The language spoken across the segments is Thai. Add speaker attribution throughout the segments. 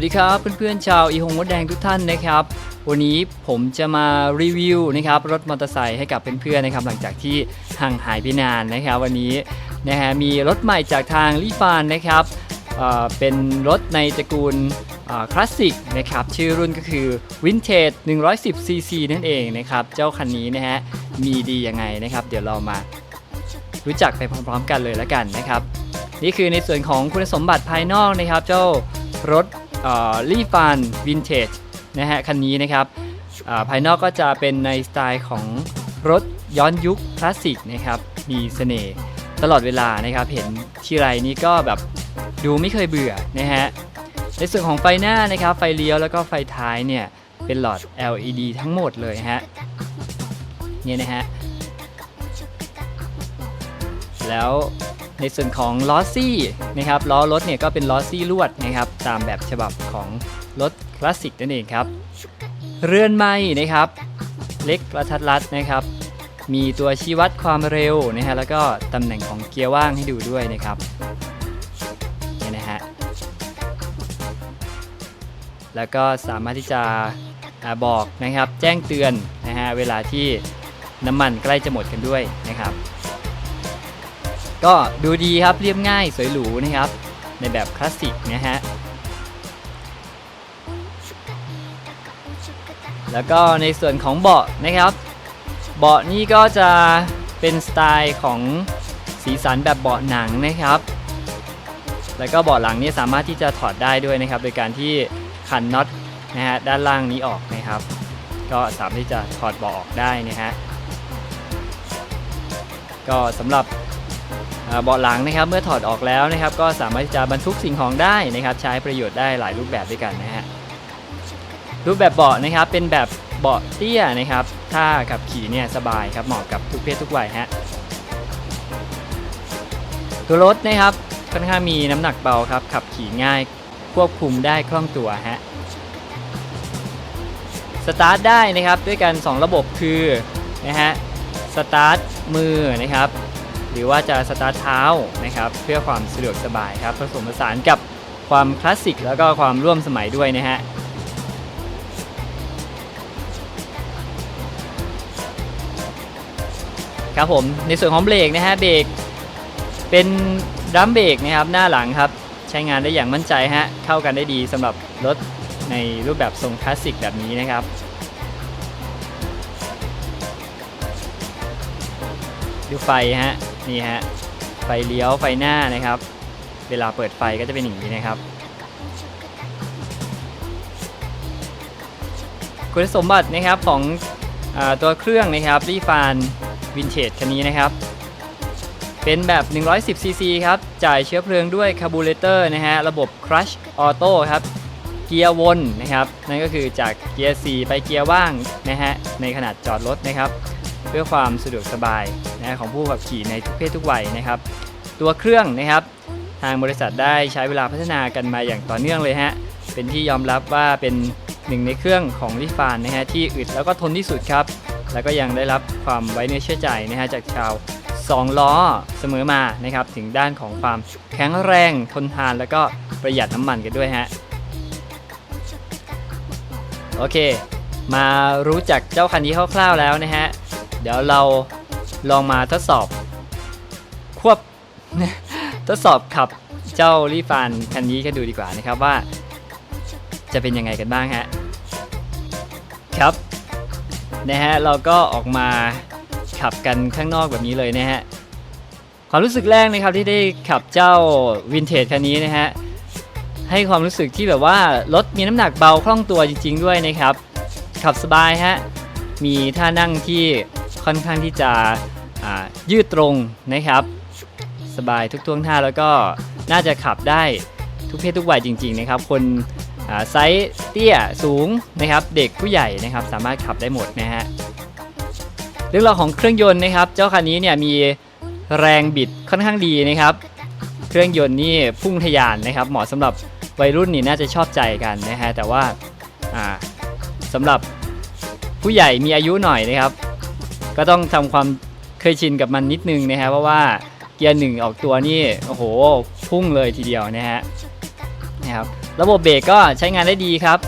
Speaker 1: วัสดีครับเพื่อนๆชาวอีหงมดแดงทุกท่านนะครับ วันนี้ผมจะมารีวิวนะครับรถมอเตอร์ไซค์ให้กับเพื่อนๆนะครับหลังจากที่ห่างหายไปนานนะครับ วันนี้นะฮะมีรถใหม่จากทางลีฟานนะครับเเป็นรถในตระกูลคลาสสิกนะครับชื่อรุ่นก็คือ Vintage 110cc นั่นเองนะครับ เจ้าคันนี้นะฮะมีดียังไงนะครับ เดี๋ยวเรามารู้จักไปพร้อมๆกันเลยแล้วกันนะครับ นี่คือในส่วนของคุณสมบัติภายนอกนะครับ เจ้ารถ ลี่ฟานวินเทจนะฮะคันนี้นะครับภายนอกก็จะเป็นในสไตล์ของรถย้อนยุคคลาสสิกนะครับมีเสน่ห์ตลอดเวลานะครับเห็นที่ไรนี้ก็แบบดูไม่เคยเบื่อนะฮะในส่วนของไฟหน้านะครับไฟเลี้ยวแล้วก็ไฟท้ายเนี่ยเป็นหลอด LED ทั้งหมดเลยฮะเนี่ยนะฮะแล้ว ในส่วนของล้อซี่นะครับล้อรถเนี่ยก็เป็นล้อซี่ลวดนะครับตามแบบฉบับของรถคลาสสิกนั่นเองครับ เรือนไม้นะครับ เล็กกระทัดรัดนะครับ มีตัวชี้วัดความเร็วนะฮะแล้วก็ตำแหน่งของเกียร์ว่างให้ดูด้วยนะครับนี่นะฮะแล้วก็สามารถที่จะบอกนะครับ แจ้งเตือนนะฮะเวลาที่น้ำมันใกล้จะหมดกันด้วยนะครับ ก็ดูดีครับเรียบง่ายสวยหรูนะครับ ในแบบคลาสสิกนะฮะ แล้วก็ในส่วนของเบาะนะครับ เบาะนี่ก็จะเป็นสไตล์ของสีสันแบบเบาะหนังนะครับ แล้วก็เบาะหลังนี่สามารถที่จะถอดได้ด้วยนะครับ โดยการที่ขันน็อตนะฮะด้านล่างนี้ออกนะครับ ก็สามารถที่จะถอดเบาะออกได้นะฮะก็สำหรับ เบาะหลังนะครับเมื่อถอดออกแล้วนะครับ ก็สามารถที่จะบรรทุกสิ่งของได้นะครับ ใช้ประโยชน์ได้หลายรูปแบบด้วยกันนะฮะรูปแบบเบาะนะครับเป็นแบบเบาะเตี้ยนะครับ ถ้าขับขี่เนี่ยสบายครับเหมาะกับทุกเพศทุกวัยฮะตัวรถนะครับค่อนข้างมีน้ำหนักเบาครับขับขี่ง่ายควบคุมได้คล่องตัวฮะสตาร์ทได้นะครับด้วยกัน 2 ระบบคือนะฮะสตาร์ทมือนะครับ หรือว่าจะสตาร์ทเท้านะครับเพื่อความสะดวกสบายครับผสมผสานกับความคลาสสิกแล้วก็ความร่วมสมัยด้วยนะฮะครับผมในส่วนของเบรกนะฮะเบรกเป็นดัมเบรกนะครับหน้าหลังครับใช้งานได้อย่างมั่นใจฮะเข้ากันได้ดีสำหรับรถในรูปแบบทรงคลาสสิกแบบนี้นะครับดูไฟฮะ นี่ฮะไฟเลี้ยวไฟหน้านะครับ เวลาเปิดไฟก็จะเป็นอย่างนี้นะครับ คุณสมบัตินะครับของอตัวเครื่องนะครับรีฟานวินเทจคันนี้นะครับ เป็นแบบ 110cc ครับ จ่ายเชื้อเพลิงด้วยคาร์บูเรเตอร์นะฮะ ระบบ Crush Auto ครับ เกียร์วนนะครับ นั่นก็คือจากเกียร์ 4 ไปเกียร์ว่างนะฮะ ในขนาดจอดรถนะครับ เพื่อความสะดวกสบายนะของผู้ขับขี่ในทุกเพศทุกวัยนะครับ ตัวเครื่องนะครับ ทางบริษัทได้ใช้เวลาพัฒนากันมาอย่างต่อเนื่องเลยฮะเป็นที่ยอมรับว่าเป็นหนึ่งในเครื่องของลิฟานนะฮะที่อึดแล้วก็ทนที่สุดครับ แล้วก็ยังได้รับความไว้เนื้อเชื่อใจนะฮะจากชาว2ล้อเสมอมานะครับถึงด้านของความแข็งแรงทนทานแล้วก็ประหยัดน้ำมันกันด้วยฮะโอเค มารู้จักเจ้าคันนี้คร่าวๆแล้วนะฮะ เดี๋ยวเราลองมาทดสอบ ควบทดสอบขับเจ้ารีฟานคันนี้กันดูดีกว่านะครับว่า จะเป็นยังไงกันบ้างฮะครับนะฮะเราก็ออกมาขับกันข้างนอกแบบนี้เลยนะฮะความรู้สึกแรกนะครับที่ได้ขับเจ้าวินเทจคันนี้นะฮะให้ความรู้สึกที่แบบว่ารถมีน้ำหนักเบาคล่องตัวจริง ๆ ด้วยนะครับ ขับสบายฮะมีท่านั่งที่ ค่อนข้างที่จะยืดตรงนะครับ สบายทุกท่วงท่าแล้วก็น่าจะขับได้ทุกเพศทุกวัยจริง ๆ นะครับ คนไซส์เตี้ยสูงนะครับ เด็กผู้ใหญ่นะครับ สามารถขับได้หมดนะฮะเรื่องราวของเครื่องยนต์นะครับ เจ้าคันนี้เนี่ยมีแรงบิดค่อนข้างดีนะครับ เครื่องยนต์นี่พุ่งทะยานนะครับ เหมาะสำหรับวัยรุ่นนี่น่าจะชอบใจกันนะฮะแต่ว่าอ่าสำหรับผู้ใหญ่มีอายุหน่อยนะครับ ก็ต้องทำความเคยชินกับมันนิดนึงนะฮะเพราะว่าเกียร์หนึ่งออกตัวนี่โอ้โหพุ่งเลยทีเดียวนะฮะนะครับระบบเบรกก็ใช้งานได้ดีครับ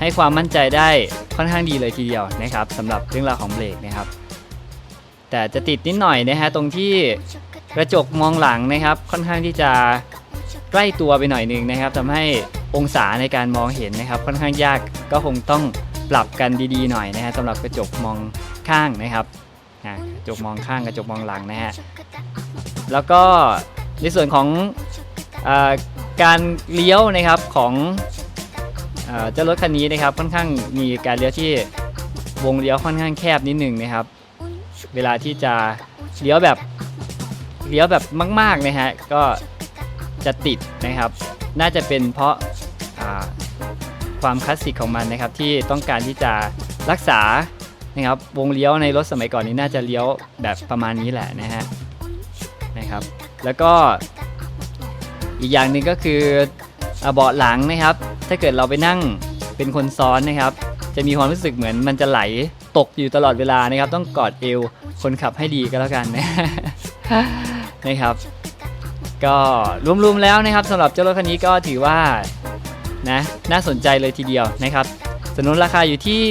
Speaker 1: ให้ความมั่นใจได้ค่อนข้างดีเลยทีเดียวนะครับสำหรับเรื่องราวของเบรกนะครับ แต่จะติดนิดหน่อยนะฮะตรงที่กระจกมองหลังนะครับ ค่อนข้างที่จะใกล้ตัวไปหน่อยหนึงนะครับทำให้องศาในการมองเห็นนะครับ ค่อนข้างยากก็คงต้องปรับกันดีๆหน่อยนะฮะสำหรับกระจกมอง ข้างนะครับอ่ากระจกมองข้างกระจกมองหลังนะฮะแล้วก็ในส่วนของอการเลี้ยวนะครับของเจ้ารถคันนี้นะครับค่อนข้างมีการเลี้ยวที่วงเลี้ยวค่อนข้างแคบนิดหนึ่งนะครับ เวลาที่จะเลี้ยวแบบเลี้ยวแบบมากๆนะฮะก็จะติดนะครับ น่าจะเป็นเพราะความคลาสสิกของมันนะครับที่ต้องการที่จะรักษา นะครับ วงเลี้ยวในรถสมัยก่อนนี้น่าจะเลี้ยวแบบประมาณนี้แหละนะฮะนะครับ แล้วก็อีกอย่างหนึ่งก็คือเบาะหลังนะครับ ถ้าเกิดเราไปนั่งเป็นคนซ้อนนะครับ จะมีความรู้สึกเหมือนมันจะไหลตกอยู่ตลอดเวลานะครับ ต้องกอดเอวคนขับให้ดีก็แล้วกันนะนะครับ ก็รวมๆแล้วนะครับสำหรับเจ้ารถคันนี้ก็ถือว่านะน่าสนใจเลยทีเดียวนะครับสนุนราคาอยู่ที่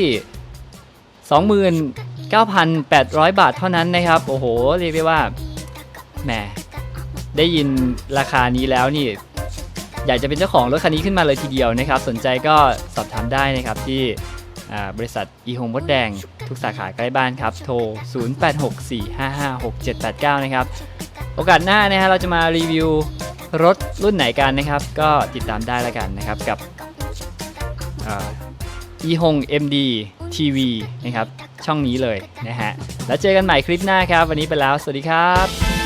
Speaker 1: 29,800 บาทเท่านั้นนะครับ โอ้โห เรียกได้ว่าแหมได้ยินราคานี้แล้วนี่ อยากจะเป็นเจ้าของรถคันนี้ขึ้นมาเลยทีเดียวนะครับ สนใจก็สอบถามได้นะครับที่บริษัทอีโฮมมดแดง ทุกสาขาใกล้บ้านครับ โทร 0864556789 นะครับ โอกาสหน้านะฮะเราจะมารีวิวรถรุ่นไหนกันนะครับ ก็ติดตามได้แล้วกันนะครับกับอีฮง MD ทีวีนะครับช่องนี้เลยนะฮะแล้วเจอกันใหม่คลิปหน้าครับ วันนี้ไปแล้ว สวัสดีครับ